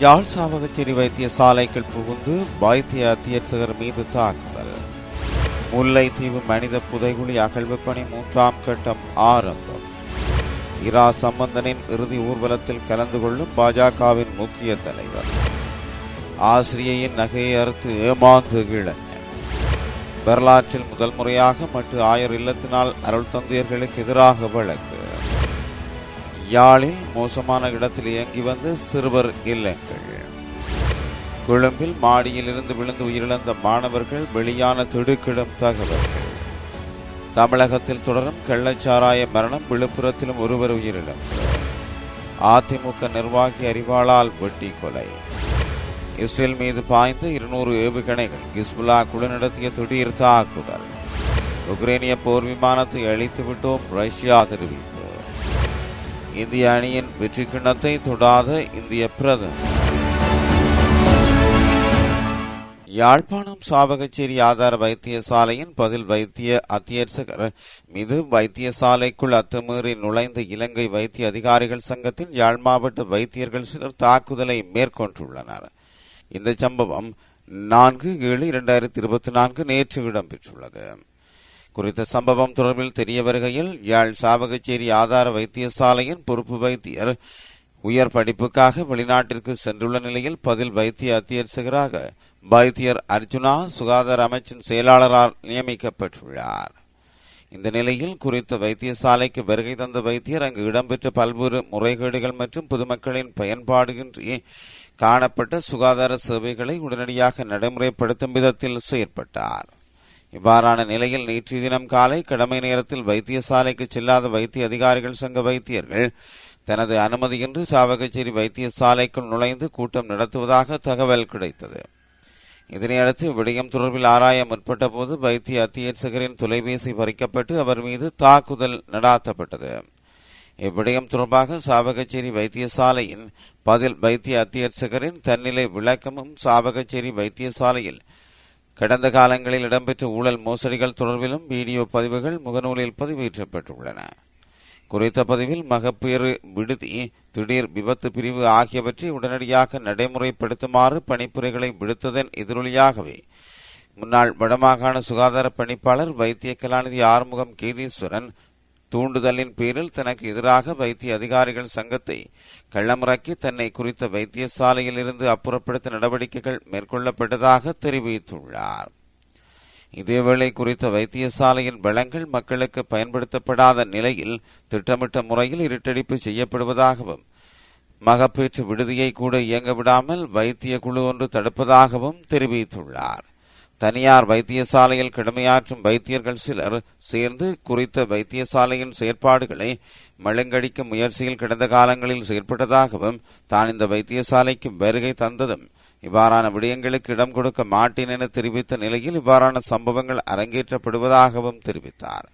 யாழ் சாவகச்சேரி வைத்தியசாலைக்குள் புகுந்து வைத்திய அத்தியட்சகர் மீது தாக்குதல். முல்லைத்தீவு மனித புதைகுழி அகழ்வு பணி மூன்றாம் கட்டம் ஆரம்பம். இரா சம்பந்தனின் இறுதி ஊர்வலத்தில் கலந்து கொள்ளும் பாஜகவின் முக்கிய தலைவர். ஆசிரியையின் நகையை அறுத்து ஏமாந்து இளைஞர். வரலாற்றில் முதல் முறையாக மற்ற ஆயர் இல்லத்தினால் அருள் தந்தையர்களுக்கு எதிராக வழக்கு. யாழில் மோசமான இடத்தில் இயங்கி வந்த சிறுவர் இல்லங்கள். கொழும்பில் மாடியிலிருந்து விழுந்து உயிரிழந்த மாணவர்கள் வெளியான திடுக்கிடும் தகவல்கள் தமிழகத்தில் தொடரும் கள்ளச்சாராய மரணம் விழுப்புரத்திலும் ஒருவர் உயிரிழப்பு. அதிமுக நிர்வாகி அறிவாளால் வெட்டி கொலை. இஸ்ரேல் மீது பாய்ந்த இருநூறு ஏவுகணைகள் கிஸ்புல்லா குழு நடத்திய திடீர் தாக்குதல். உக்ரைனிய போர் விமானத்தை அழித்து விட்டோம் ரஷ்யா தெரிவிப்பு. இந்திய அணியின் வெற்றி கிண்ணத்தை தொடாத இந்திய பிரதமர் யாழ்ப்பாணம் சாவகச்சேரி ஆதார வைத்தியசாலையின் பதில் வைத்திய அத்தியட்சகர் மீது வைத்தியசாலைக்குள் அத்துமீறி நுழைந்த இலங்கை வைத்திய அதிகாரிகள் சங்கத்தின் யாழ் மாவட்ட வைத்தியர்கள் சிலர் தாக்குதலை மேற்கொண்டுள்ளனர். இந்த சம்பவம் நான்கு ஏழு இரண்டாயிரத்தி இருபத்தி நான்கு நேற்று இடம்பெற்றுள்ளது. குறித்த சம்பவம் தொடர்பில் தெரிய வருகையில் யாழ் சாவகச்சேரி ஆதார வைத்தியசாலையின் பொறுப்பு வைத்தியர் உயர் படிப்புக்காக வெளிநாட்டிற்கு சென்றுள்ள நிலையில் பதில் வைத்திய அத்தியட்சகராக வைத்தியர் அர்ஜுனா சுகாதார அமைச்சின் செயலாளரால் நியமிக்கப்பட்டுள்ளார். இந்த நிலையில் குறித்த வைத்தியசாலைக்கு வருகை தந்த வைத்தியர் அங்கு இடம்பெற்ற பல்வேறு முறைகேடுகள் மற்றும் பொதுமக்களின் பயன்பாடுகின்றி காணப்பட்ட சுகாதார சேவைகளை உடனடியாக நடைமுறைப்படுத்தும் விதத்தில் செயற்பட்டார். இவ்வாறான நிலையில் நேற்று தினம் காலை கடமை நேரத்தில் வைத்தியசாலைக்கு செல்லாத வைத்திய அதிகாரிகள் சங்க வைத்தியர்கள் தனது அனுமதியின்றி சாவகச்சேரி வைத்தியசாலைக்குள் நுழைந்து கூட்டம் நடத்துவதாக தகவல் கிடைத்தது. இதனையடுத்து விடயம் தொடர்பில் ஆராய முற்பட்ட போது வைத்திய அத்தியட்சகரின் தொலைபேசி பறிக்கப்பட்டு அவர் மீது தாக்குதல் நடாத்தப்பட்டது. இவ்விடயம் தொடர்பாக சாவகச்சேரி வைத்தியசாலையின் பதில் வைத்திய அத்தியட்சகரின் தன்னிலை விளக்கமும் சாவகச்சேரி வைத்தியசாலையில் கடந்த காலங்களில் இடம்பெற்ற ஊழல் மோசடிகள் தொடர்பிலும் வீடியோ பதிவுகள் முகநூலில் பதிவேற்றப்பட்டுள்ளன. குறித்த பதிவில் மகப்பேறு விடுதி திடீர் விபத்து பிரிவு ஆகியவற்றை உடனடியாக நடைமுறைப்படுத்துமாறு பணிப்புரைகளை விடுத்ததன் எதிரொலியாகவே முன்னாள் வடமாகாண சுகாதார பணிப்பாளர் வைத்திய கலாநிதி ஆறுமுகம் கேதீஸ்வரன் தூண்டுதலின் பேரில் தனக்கு எதிராக வைத்திய அதிகாரிகள் சங்கத்தை கள்ளமிறக்கி தன்னை குறித்த வைத்தியசாலையில் இருந்து அப்புறப்படுத்த நடவடிக்கைகள் மேற்கொள்ளப்பட்டதாக தெரிவித்துள்ளார். இதேவேளை குறித்த வைத்தியசாலையின் வளங்கள் மக்களுக்கு பயன்படுத்தப்படாத நிலையில் திட்டமிட்ட முறையில் இருட்டடிப்பு செய்யப்படுவதாகவும் மகப்பேற்று விடுதியை கூட இயங்க விடாமல் வைத்திய குழு ஒன்று தடுப்பதாகவும் தெரிவித்துள்ளார். தனியார் வைத்தியசாலையில் கடமையாற்றும் வைத்தியர்கள் சிலர் சேர்ந்து குறித்த வைத்தியசாலையின் செயற்பாடுகளை மழுங்கடிக்கும் முயற்சியில் கடந்த காலங்களில் செயற்பட்டதாகவும் தான் இந்த வைத்தியசாலைக்கு வருகை தந்ததும். இவ்வாறான விடயங்களுக்கு இடம் கொடுக்க மாட்டேன் என தெரிவித்த நிலையில் இவ்வாறான சம்பவங்கள் அரங்கேற்றப்படுவதாகவும் தெரிவித்தார்.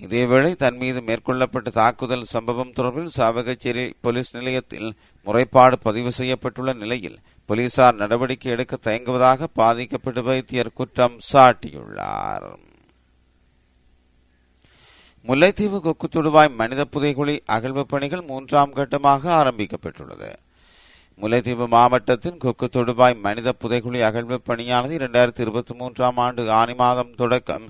இதேவேளை தன் மீது மேற்கொள்ளப்பட்ட தாக்குதல் சம்பவம் தொடர்பில் சாவகச்சேரி போலீஸ் நிலையத்தில் முறைப்பாடு பதிவு செய்யப்பட்டுள்ள நிலையில் போலீசார் நடவடிக்கை எடுக்க தயங்குவதாக பாதிக்கப்பட்டு வைத்தியர் குற்றம் சாட்டியுள்ளார். முல்லைத்தீவு கொக்கு தொடுவாய் மனித புதைகுழி அகழ்வு பணிகள் மூன்றாம் கட்டமாக ஆரம்பிக்கப்பட்டுள்ளது. முல்லைத்தீவு மாவட்டத்தின் கொக்கு தொடுவாய் மனித புதைகுழி அகழ்வு பணியானது இரண்டாயிரத்தி இருபத்தி மூன்றாம் ஆண்டு ஆணி மாதம் தொடக்கம்.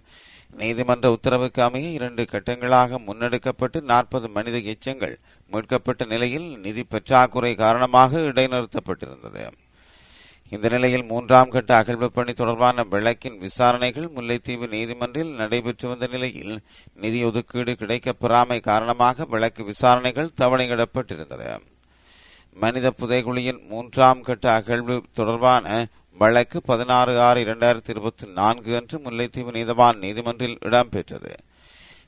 நீதிமன்ற உத்தரவுக்கு அமைய இரண்டு கட்டங்களாக முன்னெடுக்கப்பட்டு நாற்பது மனித எச்சங்கள் மீட்கப்பட்ட நிலையில் நிதி பற்றாக்குறை காரணமாக இடைநிறுத்தப்பட்டிருந்தது. இந்த நிலையில் மூன்றாம் கட்ட அகழ்வு பணி தொடர்பான வழக்கின் விசாரணைகள் முல்லைத்தீவு நீதிமன்றில் நடைபெற்று வந்த நிலையில் நிதி ஒதுக்கீடு கிடைக்கப்பெறாமை காரணமாக வழக்கு விசாரணைகள் தவணையிடப்பட்டிருந்தது. மனித புதைகுழியின் மூன்றாம் கட்ட அகழ்வு தொடர்பான வழக்கு பதினாறு ஆறு இரண்டாயிரத்தி இருபத்தி நான்கு அன்று முல்லைத்தீவு நீதவான் நீதிமன்றில் இடம்பெற்றது.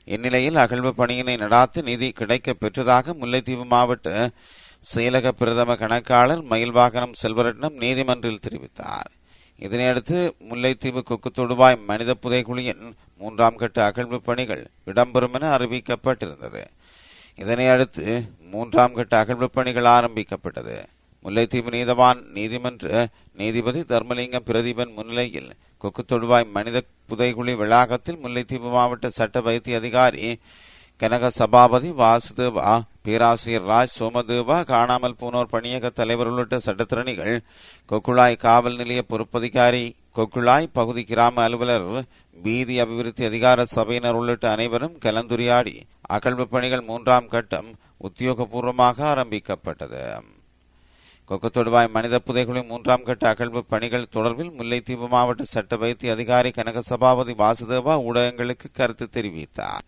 இந்நிலையில் அகழ்வு பணியினை நடாத்து நிதி கிடைக்கப் பெற்றதாக முல்லைத்தீவு மாவட்ட செயலக பிரதம கணக்காளர் மயில்வாகனம் செல்வரட்னம் நீதிமன்றில் தெரிவித்தார். இதனையடுத்து முல்லைத்தீவு கொக்கு தொடுவாய் மனித புதைகுழியின் மூன்றாம் கட்ட அகழ்வு பணிகள் இடம்பெறும் என அறிவிக்கப்பட்டிருந்தது. இதனையடுத்து மூன்றாம் கட்ட அகழ்வு பணிகள் ஆரம்பிக்கப்பட்டது. முல்லைத்தீவு நீதவான் நீதிமன்ற நீதிபதி தர்மலிங்கம் பிரதீபன் முன்னிலையில் கொக்கு தொடுவாய் மனித புதைகுழி வளாகத்தில் முல்லைத்தீவு மாவட்ட சட்ட வைத்திய அதிகாரி கனக சபாபதி வாசுதேவா பேராசிரியர் ராஜ் சோமதேவா காணாமல் போனோர் பணியக தலைவர் உள்ளிட்ட சட்டத்திறனிகள் கொக்குழாய் காவல் நிலைய பொறுப்பதிகாரி கொக்குழாய் பகுதி கிராம அலுவலர் வீதி அபிவிருத்தி அதிகார சபையினர் உள்ளிட்ட அனைவரும் கலந்துரையாடி அகழ்வு பணிகள் மூன்றாம் கட்டம் உத்தியோகபூர்வமாக ஆரம்பிக்கப்பட்டது. கொக்கத்தொடுவாய் மனித புதைகளின் மூன்றாம் கட்ட அகழ்வு பணிகள் தொடர்பில் முல்லைத்தீவு மாவட்ட சட்ட வைத்திய அதிகாரி கனக சபாபதி வாசுதேவா ஊடகங்களுக்கு கருத்து தெரிவித்தார்.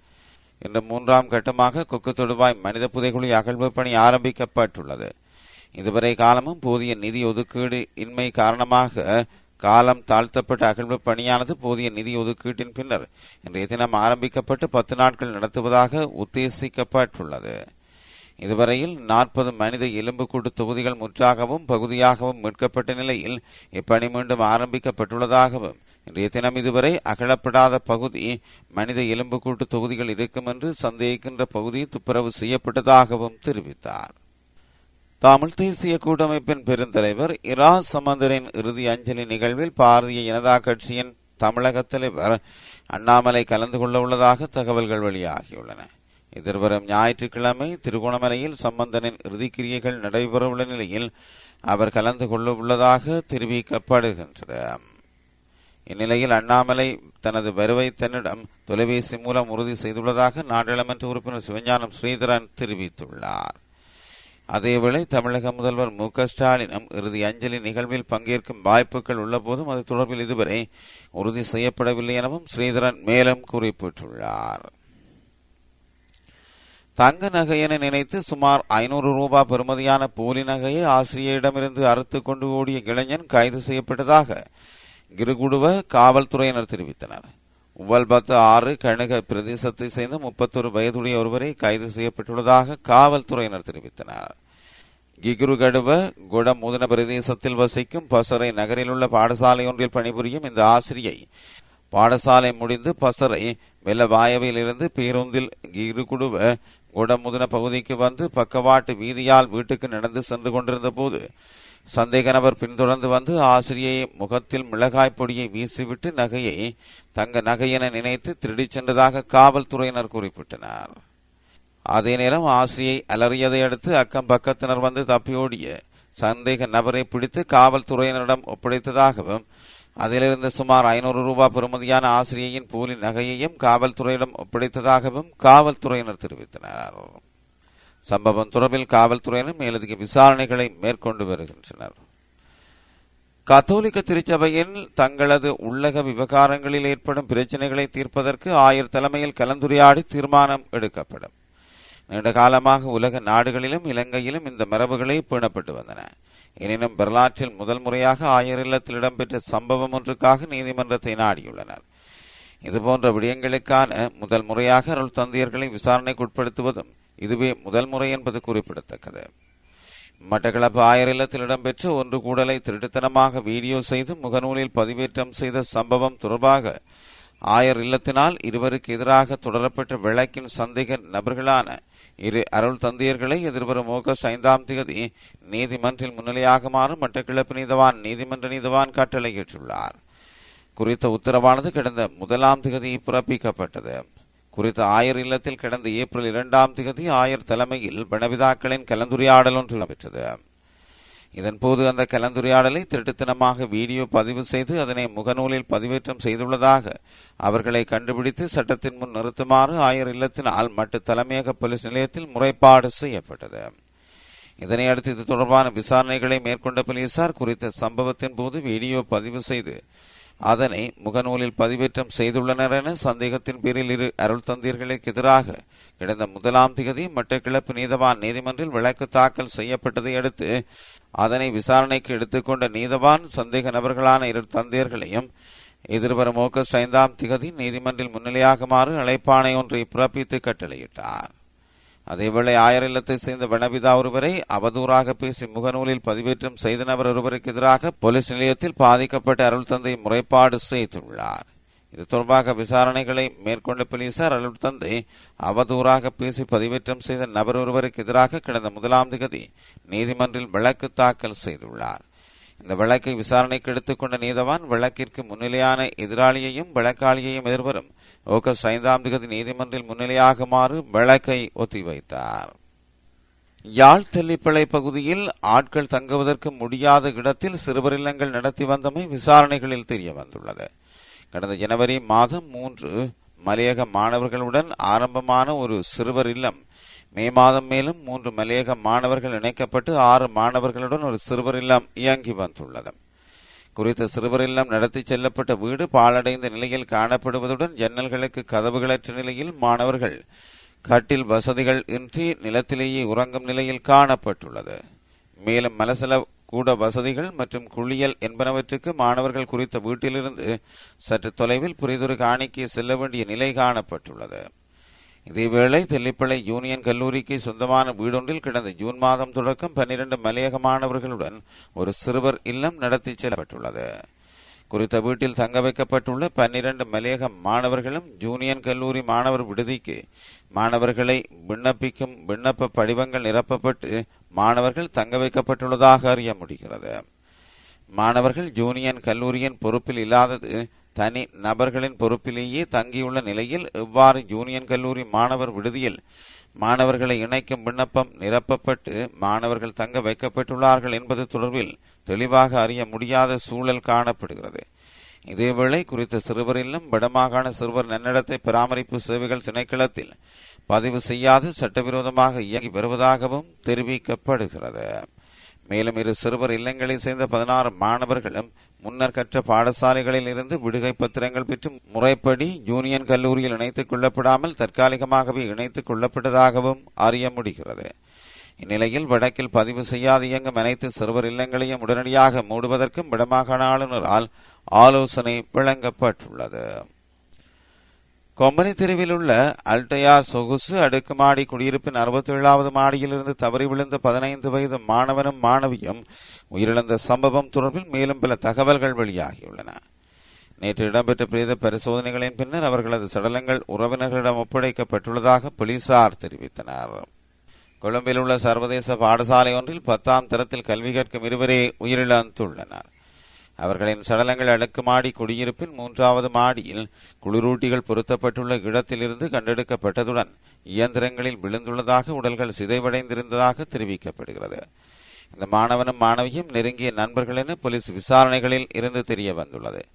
இன்று மூன்றாம் கட்டமாக கொக்கு தொடுவாய் மனித புதைகுழி அகழ்வு பணி ஆரம்பிக்கப்பட்டுள்ளது. இதுவரை காலமும் போதிய நிதி ஒதுக்கீடு இன்மை காரணமாக காலம் தாழ்த்தப்பட்ட அகழ்வு பணியானது போதிய நிதி ஒதுக்கீட்டின் பின்னர் இன்றைய தினம் ஆரம்பிக்கப்பட்டு பத்து நாட்கள் நடத்துவதாக உத்தேசிக்கப்பட்டுள்ளது. இதுவரையில் நாற்பது மனித எலும்புக்கூட்டு தொகுதிகள் முற்றாகவும் பகுதியாகவும் மீட்கப்பட்ட நிலையில் இப்பணி மீண்டும் ஆரம்பிக்கப்பட்டுள்ளதாகவும் இன்றைய தினம் இதுவரை அகழப்படாத பகுதி மனித எலும்புக்கூட்டு தொகுதிகள் இருக்கும் என்று சந்தேகிக்கின்ற பகுதி துப்புரவு செய்யப்பட்டதாகவும் தெரிவித்தார். தமிழ் தேசிய கூட்டமைப்பின் பெருந்தலைவர் இரா சமந்தரின் இறுதி அஞ்சலி நிகழ்வில் பாரதிய ஜனதா கட்சியின் தமிழக தலைவர் அண்ணாமலை கலந்து கொள்ள உள்ளதாக தகவல்கள் வெளியாகியுள்ளன. எதிர்வரும் ஞாயிற்றுக்கிழமை திருகோணமலையில் சம்பந்தனின் இறுதிக்கிரியைகள் நடைபெறவுள்ள நிலையில் அவர் கலந்து கொள்ள உள்ளதாக தெரிவிக்கப்படுகின்றது. இந்நிலையில் அண்ணாமலை தனது வருவை தன்னிடம் தொலைபேசி மூலம் உறுதி செய்துள்ளதாக நாடாளுமன்ற உறுப்பினர் சிவஞானம் ஸ்ரீதரன் தெரிவித்துள்ளார். அதேவேளை தமிழக முதல்வர் மு க ஸ்டாலினும் இறுதி அஞ்சலி நிகழ்வில் பங்கேற்கும் வாய்ப்புகள் உள்ளபோதும் அது தொடர்பில் இதுவரை உறுதி செய்யப்படவில்லை எனவும் ஸ்ரீதரன் மேலும் குறிப்பிட்டுள்ளார். தங்க நகை என நினைத்து சுமார் ஐநூறு ரூபாய் பெறுமதியான போலி நகையை ஆசிரியரிடமிருந்து அறுத்து கொண்டு ஓடிய இளைஞன் கைது செய்யப்பட்டதாக கிருகுடுவ காவல்துறையினர் தெரிவித்தனர். உவல்பத்து ஆறு கழக பிரதேசத்தை சேர்ந்த முப்பத்தொரு வயதுடைய ஒருவரை கைது செய்யப்பட்டுள்ளதாக காவல்துறையினர் தெரிவித்தனர். கிகுருகடுவ குடமுதன பிரதேசத்தில் வசிக்கும் பசரை நகரில் உள்ள பாடசாலை ஒன்றில் பணிபுரியும் இந்த ஆசிரியை பாடசாலை முடிந்து பசரை வெள்ளவாயவில் இருந்து பேருந்தில் கிருகுடுவ குடமுதன பகுதிக்கு வந்து பக்கவாட்டு வீதியால் வீட்டுக்கு நடந்து சென்று கொண்டிருந்த போது சந்தேக நபர் பின்தொடர்ந்து வந்து ஆசிரியை முகத்தில் மிளகாய் பொடியை வீசிவிட்டு நகையை தங்க நகை என நினைத்து திருடிச் சென்றதாக காவல்துறையினர் குறிப்பிட்டனர். அதே நேரம் ஆசிரியை அலறியதை அடுத்து அக்கம் பக்கத்தினர் வந்து தப்பியோடிய சந்தேக நபரை பிடித்து காவல்துறையினரிடம் ஒப்படைத்ததாகவும் அதிலிருந்து சுமார் ஐநூறு ரூபாய் பெறுமதியான ஆசிரியையின் போலி நகையையும் காவல்துறையிடம் ஒப்படைத்ததாகவும் காவல்துறையினர் தெரிவித்தனர். சம்பவம் தொடர்பில் காவல்துறையினர் மேலதிக விசாரணைகளை மேற்கொண்டு வருகின்றனர். கத்தோலிக்க திருச்சபையில் தங்களது உள்ளக விவகாரங்களில் ஏற்படும் பிரச்சனைகளை தீர்ப்பதற்கு ஆயர் தலைமையில் கலந்துரையாடி தீர்மானம் எடுக்கப்படும். நீண்ட காலமாக உலக நாடுகளிலும் இலங்கையிலும் இந்த மரபுகளே பேணப்பட்டு வந்தன. எனினும் வரலாற்றில் முதல் முறையாக ஆயர் இல்லத்தில் இடம்பெற்ற சம்பவம் ஒன்றுக்காக நீதிமன்றத்தை நாடியுள்ளனர். இதுபோன்ற விடயங்களுக்கான முதல் முறையாக அருள் தந்தையர்களை விசாரணைக்கு உட்படுத்துவதும் இதுவே முதல் முறை என்பது குறிப்பிடத்தக்கது. மட்டக்களப்பு ஆயர் இல்லத்தில் இடம்பெற்ற ஒன்று கூடலை திருட்டுத்தனமாக வீடியோ செய்து முகநூலில் பதிவேற்றம் செய்த சம்பவம் தொடர்பாக ஆயர் இல்லத்தினால் இருவருக்கு எதிராக தொடரப்பட்ட வழக்கின் சந்தேக நபர்களான இரு அருள் தந்தையர்களை எதிர்வரும் ஆகஸ்ட் ஐந்தாம் தேதி நீதிமன்றில் முன்னிலையாகுமாறு மட்டக்கிழப்பு நீதவான் நீதிமன்ற நீதவான் கட்டளையிட்டுள்ளார் குறித்த உத்தரவானது கடந்த முதலாம் திகதி பிறப்பிக்கப்பட்டது. குறித்த ஆயர் இல்லத்தில் கடந்த ஏப்ரல் இரண்டாம் திகதி ஆயர் தலைமையில் வனவிதாக்களின் கலந்துரையாடல் ஒன்று நடைபெற்றது இதன்போது அந்த கலந்துரையாடலை திருட்டுத்தனமாக வீடியோ பதிவு செய்து அதனை முகநூலில் பதிவேற்றம் செய்துள்ளதாக அவர்களை கண்டுபிடித்து சட்டத்தின் முன் நிறுத்துமாறு ஆயர் இல்லத்தினால் மட்டு தலைமையக போலீஸ் நிலையத்தில் முறைப்பாடு செய்யப்பட்டது. இதனையடுத்து இது தொடர்பான விசாரணைகளை மேற்கொண்ட போலீசார் குறித்த சம்பவத்தின் போது வீடியோ பதிவு செய்து அதனை முகநூலில் பதிவேற்றம் செய்துள்ளனர் என சந்தேகத்தின் பேரில் இரு அருள் தந்தீர்களுக்கு எதிராக கிடந்த முதலாம் திகதி மட்டக்கிழப்பு நீதவான் நீதிமன்றில் வழக்கு தாக்கல் செய்யப்பட்டதை அடுத்து அதனை விசாரணைக்கு எடுத்துக்கொண்ட நீதவான் சந்தேக நபர்களான இரு தந்தையர்களையும் எதிர்வரும் ஆகஸ்ட் ஐந்தாம் திகதி நீதிமன்றில் முன்னிலையாகுமாறு அழைப்பாணை ஒன்றை பிறப்பித்து கட்டளையிட்டார். அதேவேளை ஆயர் இல்லத்தை சேர்ந்த வனபிதா ஒருவரை அவதூறாக பேசி முகநூலில் பதிவேற்றம் செய்த நபர் ஒருவருக்கு எதிராக போலீஸ் நிலையத்தில் பாதிக்கப்பட்ட அருள் தந்தை முறைப்பாடு செய்துள்ளார். இது தொடர்பாக விசாரணைகளை மேற்கொண்ட போலீசார் அருள் தந்தை அவதூறாக பேசி பதிவேற்றம் செய்த நபர் ஒருவருக்கு எதிராக கடந்த முதலாம் திகதி நீதிமன்றில் வழக்கு தாக்கல் செய்துள்ளார். இந்த வழக்கை விசாரணைக்கு எடுத்துக்கொண்ட நீதவான் வழக்கிற்கு முன்னிலையான எதிராளியையும் வழக்காளியையும் எதிர்வரும் ஆகஸ்ட் ஐந்தாம் திகதி நீதிமன்றில் முன்னிலையாகுமாறு வழக்கை ஒத்திவைத்தார். யாழ் தெல்லிப்பளை பகுதியில் ஆட்கள் தங்குவதற்கு முடியாத இடத்தில் சிறுவர் இல்லங்கள் நடத்தி வந்தமை விசாரணைகளில் தெரிய வந்துள்ளது கடந்த ஜனவரி மாதம் மூன்று மலையக மாணவர்களுடன் ஆரம்பமான ஒரு சிறுவர் இல்லம் மே மாதம் மேலும் மூன்று மலையக மாணவர்கள் இணைக்கப்பட்டு ஆறு மாணவர்களுடன் ஒரு சிறுவர் இல்லம் இயங்கி வந்துள்ளது. குறித்த சிறுவர் இல்லம் நடத்தி செல்லப்பட்ட வீடு பாழடைந்த நிலையில் காணப்படுவதுடன் ஜன்னல்களுக்கு கதவுகளற்ற நிலையில் மாணவர்கள் கட்டில் வசதிகள் இன்றி நிலத்திலேயே உறங்கும் நிலையில் காணப்பட்டுள்ளது. மேலும் மலசல கூட வசதிகள் மற்றும் குளியல் என்பனவற்றுக்கு மாணவர்கள் குறித்த வீட்டிலிருந்து சற்று தொலைவில் புரிதொரு காணிக்கு செல்ல வேண்டிய நிலை காணப்பட்டுள்ளது. இதேவேளை தெல்லிப்பளை யூனியன் கல்லூரிக்கு சொந்தமான வீடொன்றில் கடந்த ஜூன் மாதம் தொடக்கம் பன்னிரண்டு மலையக மாணவர்களுடன் ஒரு சிறுவர் இல்லம் நடத்தி செல்லப்பட்டுள்ளது. குறித்த வீட்டில் தங்க வைக்கப்பட்டுள்ள பன்னிரண்டு மலையக மாணவர்களும் ஜூனியன் கல்லூரி மாணவர் விடுதிக்கு மாணவர்களை விண்ணப்பிக்கும் விண்ணப்ப படிவங்கள் நிரப்பப்பட்டு மாணவர்கள் தங்க வைக்கப்பட்டுள்ளதாக அறிய முடிகிறது. மாணவர்கள் ஜூனியன் கல்லூரியின் பொறுப்பில் இல்லாதது தனி நபர்களின் பொறுப்பிலேயே தங்கியுள்ள நிலையில் இவ்வாறு யூனியன் கல்லூரி மாணவர் விடுதியில் மாணவர்களை இணைக்கும் விண்ணப்பம் நிரப்பப்பட்டு மாணவர்கள் தங்க வைக்கப்பட்டுள்ளார்கள் என்பது தொடர்பில் தெளிவாக அறிய முடியாத சூழல் காணப்படுகிறது. இதேவேளை குறித்த சிறுவர் வடமாகாண சிறுவர் நன்னடத்தை பராமரிப்பு சேவைகள் திணைக்களத்தில் பதிவு செய்யாது சட்டவிரோதமாக இயங்கி வருவதாகவும் தெரிவிக்கப்படுகிறது. மேலும் இரு சிறுவர் இல்லங்களை சேர்ந்த பதினாறு மாணவர்களும் முன்னர் கற்ற பாடசாலைகளில் இருந்து விடுகை பத்திரங்கள் பெற்று முறைப்படி யூனியன் கல்லூரியில் இணைத்துக் கொள்ளப்படாமல் தற்காலிகமாகவே இணைத்துக் கொள்ளப்பட்டதாகவும் அறிய முடிகிறது. இந்நிலையில் வடக்கில் பதிவு செய்யாது இயங்கும் அனைத்து சிறுவர் இல்லங்களையும் உடனடியாக மூடுவதற்கும் வடமாகாண ஆளுநரால் ஆலோசனை வழங்கப்பட்டுள்ளது. கொம்பனி தெருவில் உள்ள அல்டயார் சொகுசு அடுக்குமாடி குடியிருப்பின் அறுபத்தி ஏழாவது மாடியிலிருந்து தவறி விழுந்த பதினைந்து வயது மாணவனும் மாணவியும் உயிரிழந்த சம்பவம் தொடர்பில் மேலும் பல தகவல்கள் வெளியாகியுள்ளன. நேற்று இடம்பெற்ற பிரேத பரிசோதனைகளின் பின்னர் அவர்களது சடலங்கள் உறவினர்களிடம் ஒப்படைக்கப்பட்டுள்ளதாக போலீசார் தெரிவித்தனர். கொழும்பில் உள்ள சர்வதேச பாடசாலை ஒன்றில் பத்தாம் தரத்தில் கல்வி கற்கும் இருவரே உயிரிழந்துள்ளனர். அவர்களின் சடலங்கள் அடுக்குமாடி குடியிருப்பின் மூன்றாவது மாடியில் குளிரூட்டிகள் பொருத்தப்பட்டுள்ள இடத்திலிருந்து கண்டெடுக்கப்பட்டதுடன் இயந்திரங்களில் விழுந்துள்ளதாக உடல்கள் சிதைவடைந்திருந்ததாக தெரிவிக்கப்படுகிறது. இந்த மாணவனும் மாணவியும் நெருங்கிய நண்பர்கள் என போலீஸ் விசாரணைகளில் இருந்து தெரிய வந்துள்ளது.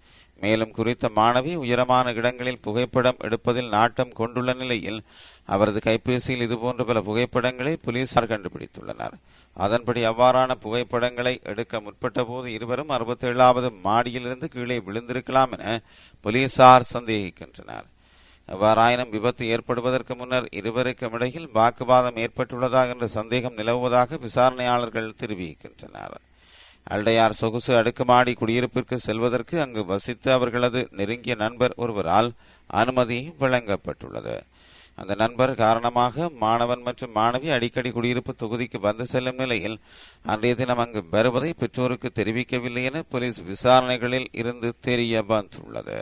மேலும் குறித்த மாணவி உயரமான இடங்களில் புகைப்படம் எடுப்பதில் நாட்டம் கொண்டுள்ள நிலையில் அவரது கைபேசியில் இதுபோன்ற பல புகைப்படங்களை போலீசார் கண்டுபிடித்துள்ளனர். அதன்படி அவ்வாறான புகைப்படங்களை எடுக்க முற்பட்ட போது இருவரும் அறுபத்தி ஏழாவது மாடியிலிருந்து கீழே விழுந்திருக்கலாம் என போலீசார் சந்தேகிக்கின்றனர். எவ்வாறாயினும் விபத்து ஏற்படுவதற்கு முன்னர் இருவருக்கும் இடையில் வாக்குவாதம் ஏற்பட்டுள்ளதா என்ற சந்தேகம் நிலவுவதாக விசாரணையாளர்கள் தெரிவிக்கின்றனர். அல்டையார் சொகுசு அடுக்குமாடி குடியிருப்பிற்கு செல்வதற்கு அங்கு வசித்த அவர்களது நெருங்கிய நண்பர் ஒருவரால் அனுமதி வழங்கப்பட்டுள்ளது. அந்த நண்பர் காரணமாக மாணவன் மற்றும் மாணவி அடிக்கடி குடியிருப்பு தொகுதிக்கு வந்து செல்லும் நிலையில் அன்றைய தினம் அங்கு வருவதை பெற்றோருக்கு தெரிவிக்கவில்லை என போலீஸ் விசாரணைகளில் இருந்து தெரிய வந்துள்ளது.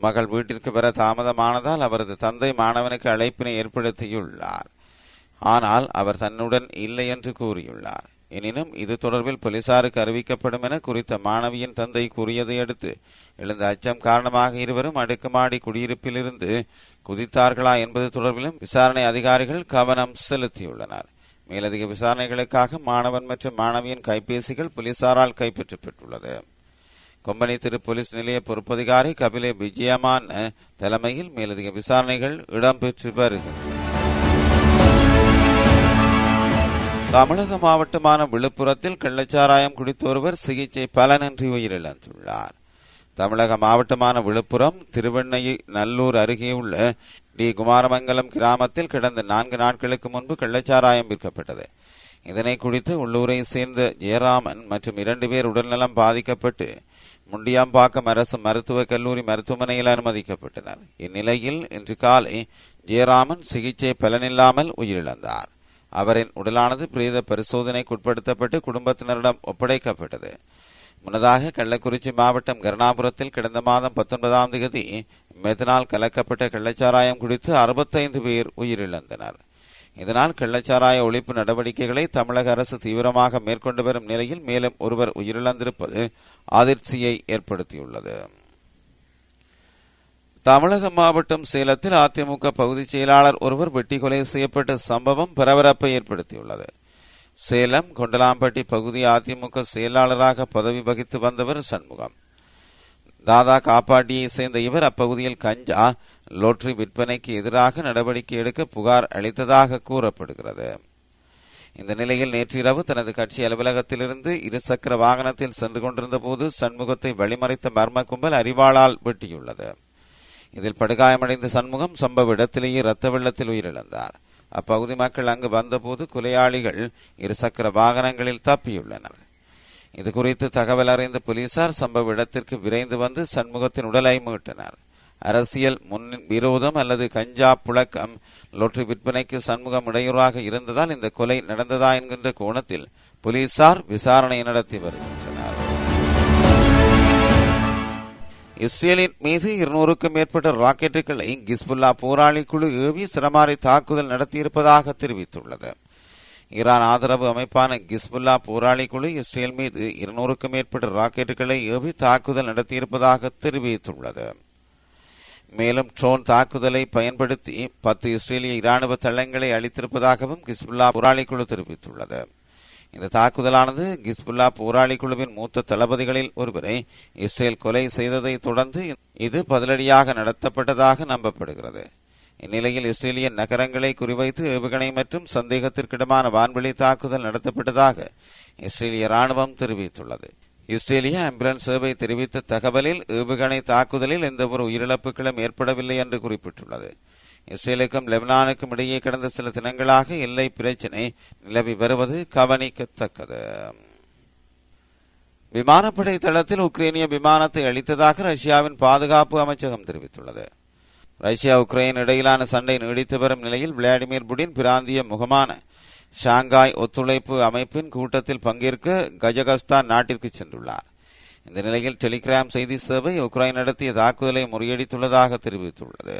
மகள் வீட்டிற்கு வர தாமதமானதால் அவரது தந்தை மாணவனுக்கு அழைப்பினை ஏற்படுத்தியுள்ளார். ஆனால் அவர் தன்னுடன் இல்லை என்று கூறியுள்ளார். எனினும் இது தொடர்பில் போலீசாருக்கு அறிவிக்கப்படும் என குறித்த மாணவியின் தந்தை கூறியதை அடுத்து எழுந்த அச்சம் காரணமாக இருவரும் அடுக்குமாடி குடியிருப்பிலிருந்து குதித்தார்களா என்பது தொடர்பிலும் விசாரணை அதிகாரிகள் கவனம் செலுத்தியுள்ளனர். மேலதிக விசாரணைகளுக்காக மாணவன் மற்றும் மாணவியின் கைபேசிகள் போலீசாரால் கைப்பற்றப்பட்டுள்ளது கொம்பனி திரு போலீஸ் நிலைய பொறுப்பதிகாரி கபிலே விஜயமான் தலைமையில் மேலதிக விசாரணைகள் இடம்பெற்று வருகின்றன. தமிழக மாவட்டமான விழுப்புரத்தில் கள்ளச்சாராயம் குடித்த ஒருவர் சிகிச்சை பலனின்றி உயிரிழந்துள்ளார். தமிழக மாவட்டமான விழுப்புரம் திருவெண்ணை நல்லூர் அருகே உள்ள டி. குமாரமங்கலம் கிராமத்தில் கடந்த நான்கு நாட்களுக்கு முன்பு கள்ளச்சாராயம் விற்கப்பட்டது. இதனை குடித்து உள்ளூரை சேர்ந்த ஜெயராமன் மற்றும் இரண்டு பேர் உடல்நலம் பாதிக்கப்பட்டு முண்டியாம்பாக்கம் அரசு மருத்துவக் கல்லூரி மருத்துவமனையில் அனுமதிக்கப்பட்டனர். இந்நிலையில் இன்று காலை ஜெயராமன் சிகிச்சை பலனில்லாமல் உயிரிழந்தார். அவரின் உடலானது பிரேத பரிசோதனைக்கு உட்படுத்தப்பட்டு குடும்பத்தினரிடம் ஒப்படைக்கப்பட்டது. முன்னதாக கள்ளக்குறிச்சி மாவட்டம் கருணாபுரத்தில் கடந்த மாதம் பத்தொன்பதாம் தேதி மெத்தனால் கலக்கப்பட்ட கள்ளச்சாராயம் குடித்து அறுபத்தைந்து பேர் உயிரிழந்தனர். இதனால் கள்ளச்சாராய ஒழிப்பு நடவடிக்கைகளை தமிழக அரசு தீவிரமாக மேற்கொண்டு வரும் நிலையில் மேலும் ஒருவர் உயிரிழந்திருப்பது அதிர்ச்சியை ஏற்படுத்தியுள்ளது. தமிழக மாவட்டம் சேலத்தில் அதிமுக பகுதிச் செயலாளர் ஒருவர் வெட்டி கொலை செய்யப்பட்ட சம்பவம் பரபரப்பை ஏற்படுத்தியுள்ளது. சேலம் கொண்டலாம்பட்டி பகுதி அதிமுக செயலாளராக பதவி வகித்து வந்தவர் சண்முகம். தாதா காப்பாட்டியை சேர்ந்த இவர் அப்பகுதியில் கஞ்சா லோட்டரி விற்பனைக்கு எதிராக நடவடிக்கை எடுக்க புகார் அளித்ததாக கூறப்படுகிறது. இந்த நிலையில் நேற்றிரவு தனது கட்சி அலுவலகத்திலிருந்து இருசக்கர வாகனத்தில் சென்று கொண்டிருந்த போது சண்முகத்தை வழிமறைத்த மர்ம கும்பல் அறிவாளால் வெட்டியுள்ளது. இதில் படுகாயமடைந்த சண்முகம் சம்பவ இடத்திலேயே இரத்த வெள்ளத்தில் உயிரிழந்தார். அப்பகுதி மக்கள் அங்கு வந்தபோது கொலையாளிகள் இருசக்கர வாகனங்களில் தப்பியுள்ளனர். இது குறித்து தகவல் அறிந்த போலீசார் சம்பவ இடத்திற்கு விரைந்து வந்து சண்முகத்தின் உடலை மீட்டனர். அரசியல் முன் விரோதம் அல்லது கஞ்சா புழக்கம் லொட்டரி விற்பனைக்கு சண்முகம் இடையூறாக இருந்ததால் இந்த கொலை நடந்ததா என்கின்ற கோணத்தில் போலீசார் விசாரணை நடத்தி வருகின்றனர். இஸ்ரேலின் மீது இருநூறுக்கும் மேற்பட்ட ராக்கெட்டுகளை கிஸ்புல்லா போராளி குழு ஏவி சிரமாரி தாக்குதல் நடத்தியிருப்பதாக தெரிவித்துள்ளது. ஈரான் ஆதரவு அமைப்பான கிஸ்புல்லா போராளி குழு இஸ்ரேல் மீது இருநூறுக்கும் மேற்பட்ட ராக்கெட்டுகளை ஏவி தாக்குதல் நடத்தியிருப்பதாக தெரிவித்துள்ளது. மேலும் ட்ரோன் தாக்குதலை பயன்படுத்தி பத்து இஸ்ரேலிய இராணுவ தளங்களை அளித்திருப்பதாகவும் கிஸ்புல்லா போராளி குழு தெரிவித்துள்ளது. இந்த தாக்குதலானது கிஸ்புல்லா போராளி குழுவின் மூத்த தளபதிகளில் ஒருவரை இஸ்ரேல் கொலை செய்ததை தொடர்ந்து இது பதிலடியாக நடத்தப்பட்டதாக நம்பப்படுகிறது. இந்நிலையில் இஸ்ரேலிய நகரங்களை குறிவைத்து ஏவுகணை மற்றும் சந்தேகத்திற்கிடமான வான்வெளி தாக்குதல் நடத்தப்பட்டதாக இஸ்ரேலிய ராணுவம் தெரிவித்துள்ளது. இஸ்ரேலிய ஆம்புலன்ஸ் சேவை தெரிவித்த தகவலில் ஏவுகணை தாக்குதலில் எந்தவொரு உயிரிழப்புகளும் ஏற்படவில்லை என்று குறிப்பிட்டுள்ளது. இஸ்ரேலுக்கும் லெபனானுக்கும் இடையே கடந்த சில தினங்களாக எல்லை பிரச்சினை நிலவி வருவது கவனிக்கத்தக்கது. விமானப்படை தளத்தில் உக்ரைனிய விமானத்தை அளித்ததாக ரஷ்யாவின் பாதுகாப்பு அமைச்சகம் தெரிவித்துள்ளது. ரஷ்யா உக்ரைன் இடையிலான சண்டை நீடித்து வரும் நிலையில் விளாடிமிர் புடின் பிராந்திய முகமான ஷாங்காய் ஒத்துழைப்பு அமைப்பின் கூட்டத்தில் பங்கேற்க கஜகஸ்தான் நாட்டிற்கு சென்றுள்ளார். இந்த நிலையில் டெலிகிராம் செய்தி சேவை உக்ரைன் நடத்திய தாக்குதலை முறியடித்துள்ளதாக தெரிவித்துள்ளது.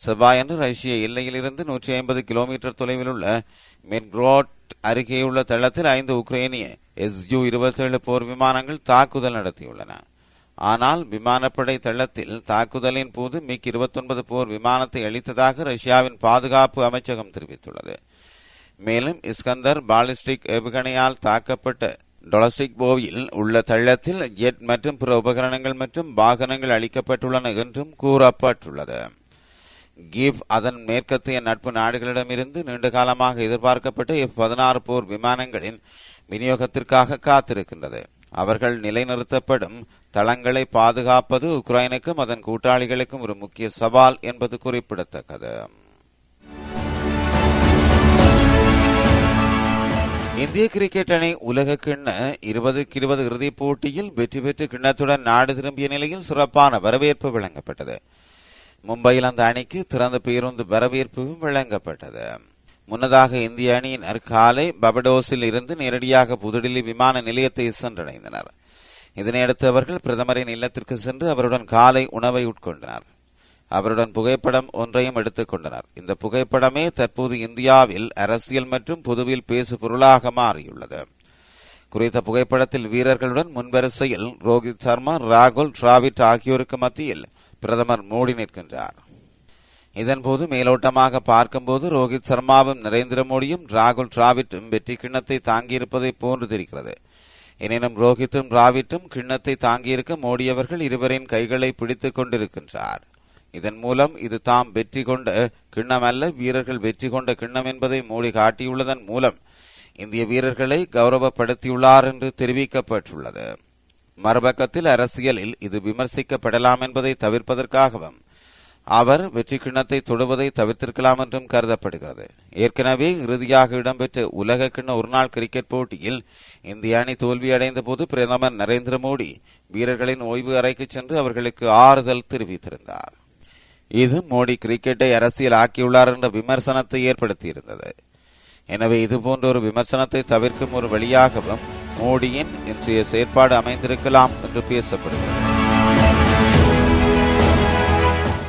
செவ்வாயன்று ரஷ்ய எல்லையிலிருந்து நூற்றி ஐம்பது கிலோமீட்டர் தொலைவில் உள்ள மென்க்ரோட் அருகேயுள்ள தளத்தில் ஐந்து உக்ரைனிய எஸ்யூ இருபத்தேழு போர் விமானங்கள் தாக்குதல் நடத்தியுள்ளன. ஆனால் விமானப்படை தளத்தில் தாக்குதலின் போது மிக் இருபத்தொன்பது போர் விமானத்தை அளித்ததாக ரஷ்யாவின் பாதுகாப்பு அமைச்சகம் தெரிவித்துள்ளது. மேலும் இஸ்கந்தர் பாலிஸ்டிக் ஏவுகணையால் தாக்கப்பட்ட டொலஸ்டிக் போவில் உள்ள தள்ளத்தில் ஜெட் மற்றும் பிற உபகரணங்கள் மற்றும் வாகனங்கள் அளிக்கப்பட்டுள்ளன என்றும் கூறப்பட்டுள்ளது. கிவ் அதன் மேற்கத்திய நட்பு நாடுகளிடமிருந்து நீண்ட காலமாக எதிர்பார்க்கப்பட்ட எஃப் பதினாறு போர் விமானங்களின் விநியோகத்திற்காக காத்திருக்கின்றது. அவர்கள் நிலைநிறுத்தப்படும் தளங்களை பாதுகாப்பது உக்ரைனுக்கும் அதன் கூட்டாளிகளுக்கும் ஒரு முக்கிய சவால் என்பது குறிப்பிடத்தக்கது. இந்திய கிரிக்கெட் அணி உலக கிண்ண இருபதுக்கு இருபது இறுதிப் போட்டியில் வெற்றி பெற்று கிண்ணத்துடன் நாடு திரும்பிய நிலையில் சிறப்பான வரவேற்பு வழங்கப்பட்டது. மும்பையில் அந்த அணிக்கு திறந்த பேருந்து வரவேற்பும் வழங்கப்பட்டது. முன்னதாக இந்திய அணியினர் காலை பபடோஸில் இருந்து நேரடியாக புதுடில்லி விமான நிலையத்தை சென்றடைந்தனர். இதனையடுத்து அவர்கள் பிரதமரின் இல்லத்திற்கு சென்று அவருடன் காலை உணவை உட்கொண்டனர். அவருடன் புகைப்படம் ஒன்றையும் எடுத்துக் கொண்டனர். இந்த புகைப்படமே தற்போது இந்தியாவில் அரசியல் மற்றும் பொதுவில் பேசு பொருளாக மாறியுள்ளது. குறித்த புகைப்படத்தில் வீரர்களுடன் முன்வரிசையில் ரோஹித் சர்மா ராகுல் டிராவிட் ஆகியோருக்கு மத்தியில் பிரதமர் மோடி நிற்கின்றார். இதன்போது மேலோட்டமாக பார்க்கும்போது ரோஹித் சர்மாவும் நரேந்திர மோடியும் ராகுல் டிராவிட்டும் வெற்றி கிண்ணத்தை தாங்கியிருப்பதை போன்று தெரிகிறது. எனினும் ரோஹித்தும் டிராவிட்டும் கிண்ணத்தை தாங்கியிருக்க மோடி அவர்கள் இருவரின் கைகளை பிடித்துக் கொண்டிருக்கின்றார். இதன் மூலம் இது தாம் வெற்றி கொண்ட கிண்ணம் அல்ல வீரர்கள் வெற்றி கொண்ட கிண்ணம் என்பதை மோடி காட்டியுள்ளதன் மூலம் இந்திய வீரர்களை கௌரவப்படுத்தியுள்ளார் என்று தெரிவிக்கப்பட்டுள்ளது. மறுபக்கத்தில் அரசியலில் இது விமர்சிக்கப்படலாம் என்பதை தவிர்ப்பதற்காகவும் அவர் வெற்றி கிண்ணத்தை தொடுவதை தவிர்த்திருக்கலாம் என்றும் கருதப்படுகிறது. ஏற்கனவே இறுதியாக இடம்பெற்ற உலக கிண்ண ஒருநாள் கிரிக்கெட் போட்டியில் இந்திய அணி தோல்வியடைந்த போது பிரதமர் நரேந்திர மோடி வீரர்களின் ஓய்வு அறைக்கு சென்று அவர்களுக்கு ஆறுதல் தெரிவித்திருந்தார். இது மோடி கிரிக்கெட்டை அரசியல் ஆக்கியுள்ளார் என்ற விமர்சனத்தை ஏற்படுத்தியிருந்தது. எனவே இதுபோன்ற ஒரு விமர்சனத்தை தவிர்க்கும் ஒரு வழியாகவும் மோடியின் இன்றைய செயற்பாடு அமைந்திருக்கலாம் என்று பேசப்படுகிறது.